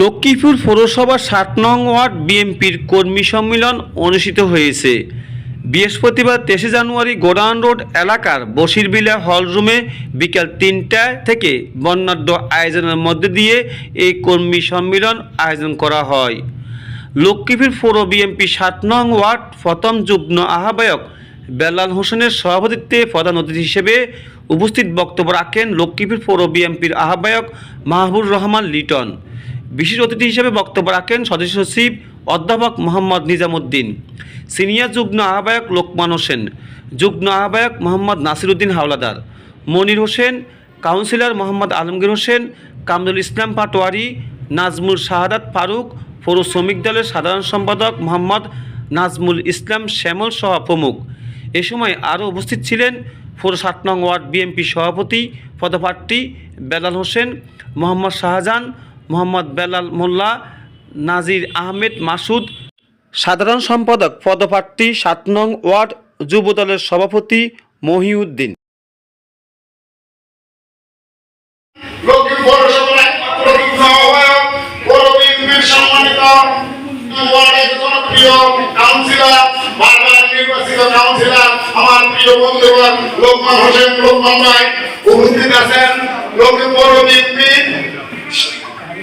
লক্ষ্মীপুর পৌরসভার সাত নং ওয়ার্ড বিএনপির কর্মী সম্মেলন অনুষ্ঠিত হয়েছে। বৃহস্পতিবার তেইশে জানুয়ারি গোডাউন রোড এলাকার বসিরবিলা হলরুমে বিকাল তিনটা থেকে বর্ণাঢ্য আয়োজনের মধ্যে দিয়ে এই কর্মী সম্মেলন আয়োজন করা হয়। লক্ষ্মীপুর পৌর বিএনপি সাত নং ওয়ার্ড প্রথম যুগ্ম আহ্বায়ক বেলাল হোসেনের সভাপতিত্বে প্রধান অতিথি হিসেবে উপস্থিত বক্তব্য রাখেন লক্ষ্মীপুর পৌর বিএনপির আহ্বায়ক মাহবুর রহমান লিটন। বিশেষ অতিথি হিসেবে বক্তব্য রাখেন সদস্য সচিব অধ্যাপক মোহাম্মদ নিজামুদ্দিন, সিনিয়র যুগ্ম আহ্বায়ক লোকমান হোসেন, যুগ্ম আহ্বায়ক মোহাম্মদ নাসিরুদ্দিন হাওলাদার, মনির হোসেন, কাউন্সিলর মোহাম্মদ আলমগীর হোসেন, কামরুল ইসলাম পাটোয়ারি, নাজমুল শাহাদাত ফারুক, পৌর শ্রমিক দলের সাধারণ সম্পাদক মোহাম্মদ নাজমুল ইসলাম শ্যামল সহ প্রমুখ। এ সময় আরও উপস্থিত ছিলেন পৌর সাত নং ওয়ার্ড বিএনপি সভাপতি, পদপ্রার্থী বেলাল হোসেন, মোহাম্মদ শাহজাহান মোহাম্মদ বেলাল মোল্লা নাজির আহমেদ মাসুদ। সাধারণ সম্পাদক পদপ্রার্থী সাত নং ওয়ার্ড যুবদলের সভাপতি মহিউদ্দিন। আমার প্রিয় বন্ধুগণ লোকমান হোসেন লোকমান ভাই উপস্থিত আছেন লক্ষ্মী পৌর বিএনপি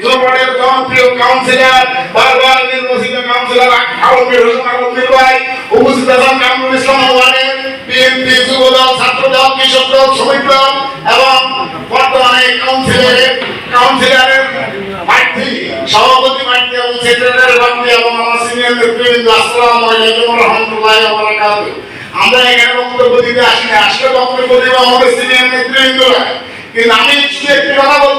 জনগণের জনপ্রিয় কাউন্সিলর, বারবার নির্বাচিত কাউন্সিলর আলমগীর হোসেন আলমগীর ভাই উপস্থিত আছেন কামরুল ইসলাম ওয়ার্ডের বিএনপি যুবদল, ছাত্রদল কৃষক দল শ্রমিক দল এবং বর্তমানে কাউন্সিলরের কাউন্সিলরের প্রার্থী, সভাপতি প্রার্থী এবং সেক্রেটারি প্রার্থী এবং আমার সিনিয়র নেতৃবৃন্দ, আসসালামু আলাইকুম রাহমাতুল্লাহি ওয়া বারাকাতুহু। আমরা এখানে বক্তব্য দিতে আসিনি, আসলে বক্তব্য দেবো আমাদের সিনিয়র নেতৃবৃন্দরা। কিন্তু আমি একটি কথা বলতে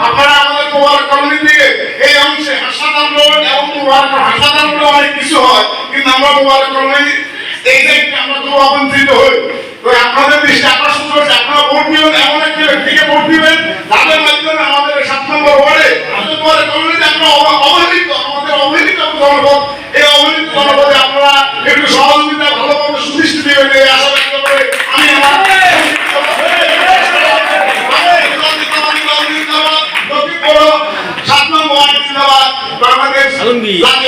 আমরা আমরা আমরা আপনাদের দৃষ্টি আকর্ষণ আপনারা ভোট দিবেন, এমন ভোট দিবেন, যাদের মাধ্যমে আমাদের সাত নম্বর ওয়ার্ডে কুমার কলোনিতে আমরা অব- অবহেলিত, আমাদের অবহেলিত জনপদ, এই অবহেলিত আপনারা একটু সহযোগিতা, ভালোভাবে সুদৃষ্টি দিবেন এই Lagi